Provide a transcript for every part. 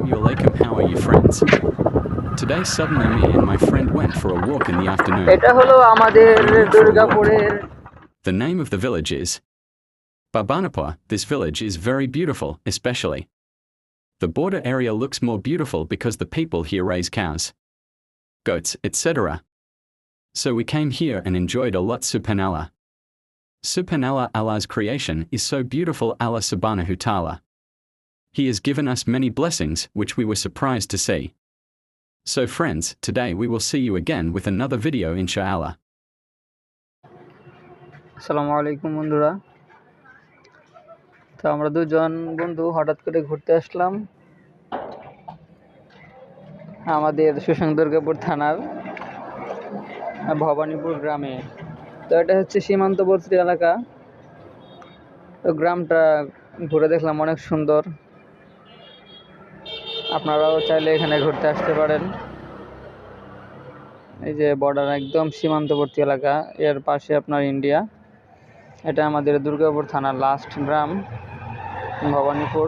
Assalamu alaikum, how are you friends? Today suddenly me and my friend went for a walk in the afternoon. এটা হলো আমাদের দুর্গাপুরের The name of the village is Babanapur. This village is very beautiful, especially. The border area looks more beautiful because the people here raise cows, goats, etc. So we came here and enjoyed a lot subhanallah. Subhanallah Allah's creation is so beautiful Allah subhanahu ta'ala. He has given us many blessings which we were surprised to see. So friends, today we will see you again with another video inshallah. আসসালামু আলাইকুম বন্ধুরা তো আমরা দুজন বন্ধু হঠাৎ করে ঘুরতে আসলাম আমাদের সুসং দুর্গাপুর থানার ভবানীপুর গ্রামে তো এটা হচ্ছে সীমান্তবর্তী এলাকা তো গ্রামটা ঘুরে দেখলাম অনেক সুন্দর আপনারাও চাইলে এখানে ঘুরতে আসতে পারেন। এই যে বর্ডার একদম সীমান্তবর্তী এলাকা, এর পাশে আপনার ইন্ডিয়া এটা আমাদের দুর্গাপুর থানার লাস্ট গ্রাম, ভবানীপুর।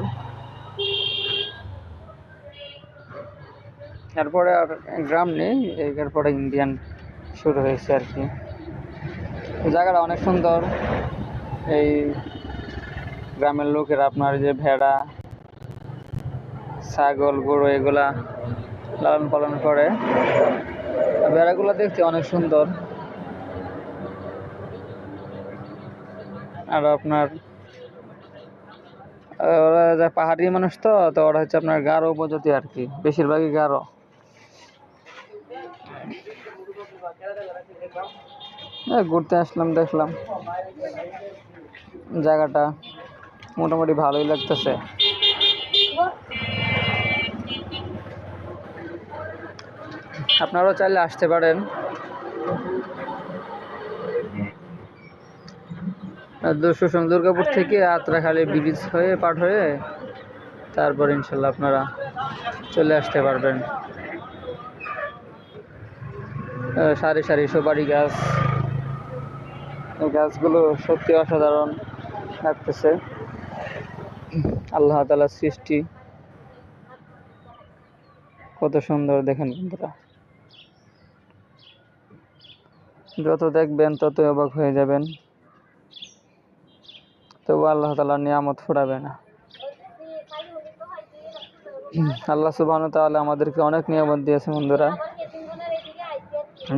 এরপরে আর গ্রাম নেই, এরপরে ইন্ডিয়ান শুরু হয়েছে আর কি। জায়গাটা অনেক সুন্দর। এই গ্রামের লোকেরা আপনার যে ভেড়া ছাগল, গরু এগুলা লালন পালন করে। ভেড়াগুলো দেখতে অনেক সুন্দর। আর আপনার ওরা যা পাহাড়ি মানুষ তো তো ওরা হচ্ছে আপনার গারো উপজাতি আর কি, বেশিরভাগই গারো। ঘুরতে আসলাম, দেখলাম। জায়গাটা মোটামুটি ভালোই লাগতেছে। আপনারাও চাইলে আসতে পারেন। সুষম দুর্গাপুর থেকে আত্রাখালী ব্রিজ হয়ে, পার হয়ে তারপর ইনশাল্লাহ আপনারা চলে আসতে পারবেন। সারি সারি সুপারি গাছ। এই গাছগুলো সত্যি অসাধারণ লাগতেছে। আল্লাহ তালার সৃষ্টি। কত সুন্দর দেখেন বন্ধুরা। যত দেখবেন তত অবাক হয়ে যাবেন। তবু আল্লাহ তালার নিয়ামত ফুরাবে না। আল্লাহ সুবাহ তাহলে আমাদেরকে অনেক নিয়ামত দিয়েছে বন্ধুরা।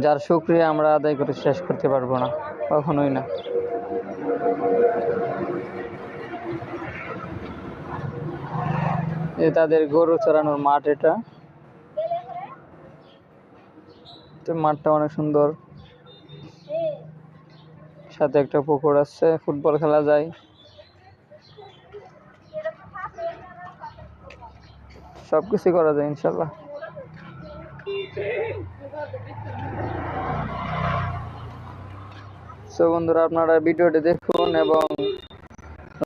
যার শুক্রিয়া আমরা আদায় করে শেষ করতে পারব না, কখনোই না। এ তাদের গরু চড়ানোর মাঠ এটা। মাঠটা অনেক সুন্দর। সাথে একটা পুকুর আছে, ফুটবল খেলা যায়। সব কিছু করা যায়, ইনশাল্লাহ। সো বন্ধুরা, আপনারা ভিডিওটি দেখুন এবং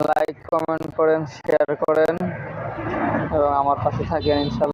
লাইক কমেন্ট করেন শেয়ার করেন এবং আমার পাশে থাকেন, ইনশাল্লাহ।